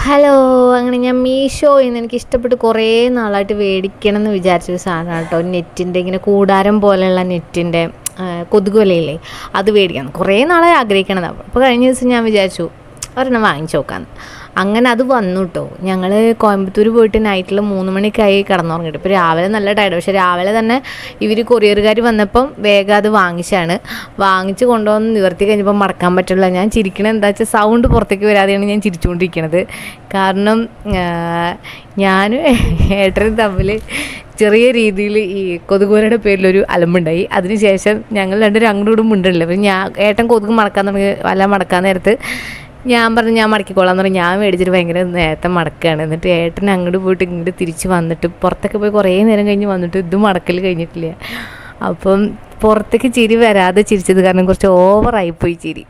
Hello അങ്ങനെ ഞാൻ മീഷോയിൽ നിന്ന് എനിക്ക് ഇഷ്ടപ്പെട്ട് കുറേ നാളായിട്ട് മേടിക്കണം എന്ന് വിചാരിച്ചൊരു സാധനമാണ് കേട്ടോ. നെറ്റിന്റെ ഇങ്ങനെ കൂടാരം പോലെയുള്ള നെറ്റിന്റെ കൊതുകുവലയില്ലേ അത് മേടിക്കണം കുറേ നാളായി ആഗ്രഹിക്കണതാണ് അപ്പോൾ കഴിഞ്ഞ ദിവസം ഞാൻ വിചാരിച്ചു ഒരെണ്ണം വാങ്ങിച്ചു നോക്കാമെന്ന് അങ്ങനെ അത് വന്നു കേട്ടോ ഞങ്ങൾ കോയമ്പത്തൂർ പോയിട്ട് നൈറ്റിൽ മൂന്ന് മണിക്കായി കിടന്നുറങ്ങിയിട്ട് ഇപ്പോൾ രാവിലെ നല്ല ടയർഡ് പക്ഷേ രാവിലെ തന്നെ ഇവർ കൊറിയറുകാർ വന്നപ്പം വേഗം അത് വാങ്ങിച്ചാണ്. വാങ്ങിച്ച് കൊണ്ടുവന്ന് നിവർത്തി കഴിഞ്ഞപ്പോൾ മറക്കാൻ പറ്റില്ല. ഞാൻ ചിരിക്കണത് എന്താ വെച്ചാൽ സൗണ്ട് പുറത്തേക്ക് വരാതെയാണ് ഞാൻ ചിരിച്ചുകൊണ്ടിരിക്കുന്നത് കാരണം ഞാൻ ഏട്ടനും തമ്മിൽ ചെറിയ രീതിയിൽ ഈ കൊതുകുവരയുടെ പേരിലൊരു അലമ്പുണ്ടായി. അതിനുശേഷം ഞങ്ങൾ രണ്ടുപേരും അങ്ങോട്ടും ഇങ്ങോട്ടും മിണ്ടല്ലോ അപ്പം ഞാൻ ഏട്ടൻ കൊതുക് മടക്കാൻ തുടങ്ങി വല്ല മടക്കാൻ നേരത്ത് ഞാൻ പറഞ്ഞു ഞാൻ മടക്കിക്കോളാം എന്ന് പറഞ്ഞ്. ഞാൻ മേടിച്ചിട്ട് ഭയങ്കര നേരത്തെ മടക്കുകയാണ് എന്നിട്ട് ഏട്ടൻ അങ്ങോട്ട് പോയിട്ട് ഇങ്ങോട്ട് തിരിച്ച് വന്നിട്ട് പുറത്തൊക്കെ പോയി കുറേ നേരം കഴിഞ്ഞ് വന്നിട്ട് ഇതും മടക്കൽ കഴിഞ്ഞിട്ടില്ല. അപ്പം പുറത്തേക്ക് ചിരി വരാതെ ചിരിച്ചത് കാരണം കുറച്ച് ഓവറായിപ്പോയി ചിരി.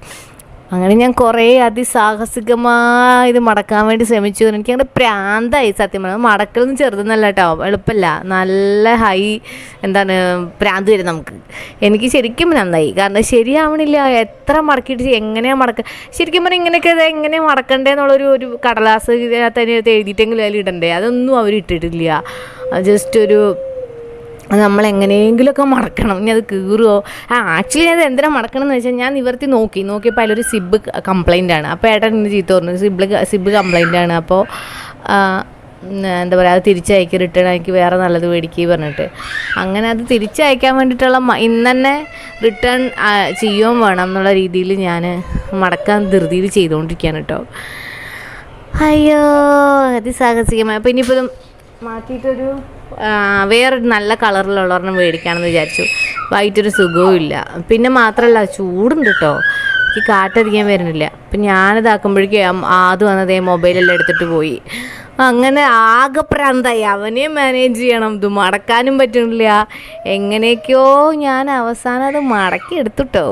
അങ്ങനെ ഞാൻ കുറേ അതിസാഹസികമായി ഇത് മടക്കാൻ വേണ്ടി ശ്രമിച്ചു. എനിക്ക് അങ്ങനെ പ്രാന്തായി സത്യം പറഞ്ഞാൽ മടക്കലൊന്നും ചെറുതെന്നല്ല കേട്ടോ. എളുപ്പമല്ല നല്ല ഹൈ എന്താണ് പ്രാന്ത് വരും നമുക്ക്. എനിക്ക് ശരിക്കും നന്നായി. കാരണം ശരിയാവണില്ല. എത്ര മടക്കിയിട്ട് എങ്ങനെയാണ് മടക്ക ശരിക്കും പറഞ്ഞാൽ ഇങ്ങനെയൊക്കെ ഇത് എങ്ങനെ മടക്കണ്ടേന്നുള്ളൊരു ഒരു കടലാസ് തന്നെ എഴുതിയിട്ടെങ്കിലും അതിൽ ഇടണ്ടേ? അതൊന്നും അവർ ഇട്ടിട്ടില്ല. ജസ്റ്റ് ഒരു നമ്മൾ എങ്ങനെയെങ്കിലുമൊക്കെ മടക്കണം. ഇനി അത് കീറുമോ ആ ആക്ച്വലി അത് എന്തിനാ മടക്കണം എന്ന് വെച്ചാൽ ഞാൻ നിവർത്തി നോക്കി. നോക്കിയപ്പോൾ അതിലൊരു സിബ് കംപ്ലൈന്റ് ആണ് അപ്പോൾ ഏട്ടൻ ഇന്ന് ചീത്ത പറഞ്ഞു. സിബ് സിബ് കംപ്ലൈന്റ് ആണ് അപ്പോൾ എന്താ പറയുക അത് തിരിച്ചയക്കി റിട്ടേൺ ആക്കി വേറെ നല്ലത് മേടിക്കുക പറഞ്ഞിട്ട്. അങ്ങനെ അത് തിരിച്ചയക്കാൻ വേണ്ടിയിട്ടുള്ള ഇന്ന് തന്നെ റിട്ടേൺ ചെയ്യുകയും വേണം എന്നുള്ള രീതിയിൽ ഞാൻ മടക്കാൻ ധൃതിയിൽ ചെയ്തുകൊണ്ടിരിക്കുകയാണ് കേട്ടോ അയ്യോ അതിസാഹസികമായി. ഇനിയിപ്പോൾ ഇത് മാറ്റിയിട്ടൊരു വേറൊരു നല്ല കളറിലുള്ള ഒരെണ്ണം മേടിക്കാമെന്ന് വിചാരിച്ചു വൈകിട്ടൊരു സുഖവും ഇല്ല. പിന്നെ മാത്രമല്ല ചൂടുണ്ട് കേട്ടോ എനിക്ക് കാറ്റടിക്കാൻ വരുന്നില്ല. അപ്പം ഞാനിതാക്കുമ്പോഴേക്കും ആദ്യം വന്നതേ മൊബൈലെല്ലാം എടുത്തിട്ട് പോയി. അങ്ങനെ ആകെ പ്രാന്തായി. അവനെ മാനേജ് ചെയ്യണം. ഇത് മടക്കാനും പറ്റുന്നില്ല എങ്ങനെയൊക്കെയോ ഞാൻ അവസാനം അത് മടക്കി എടുത്തുട്ടോ.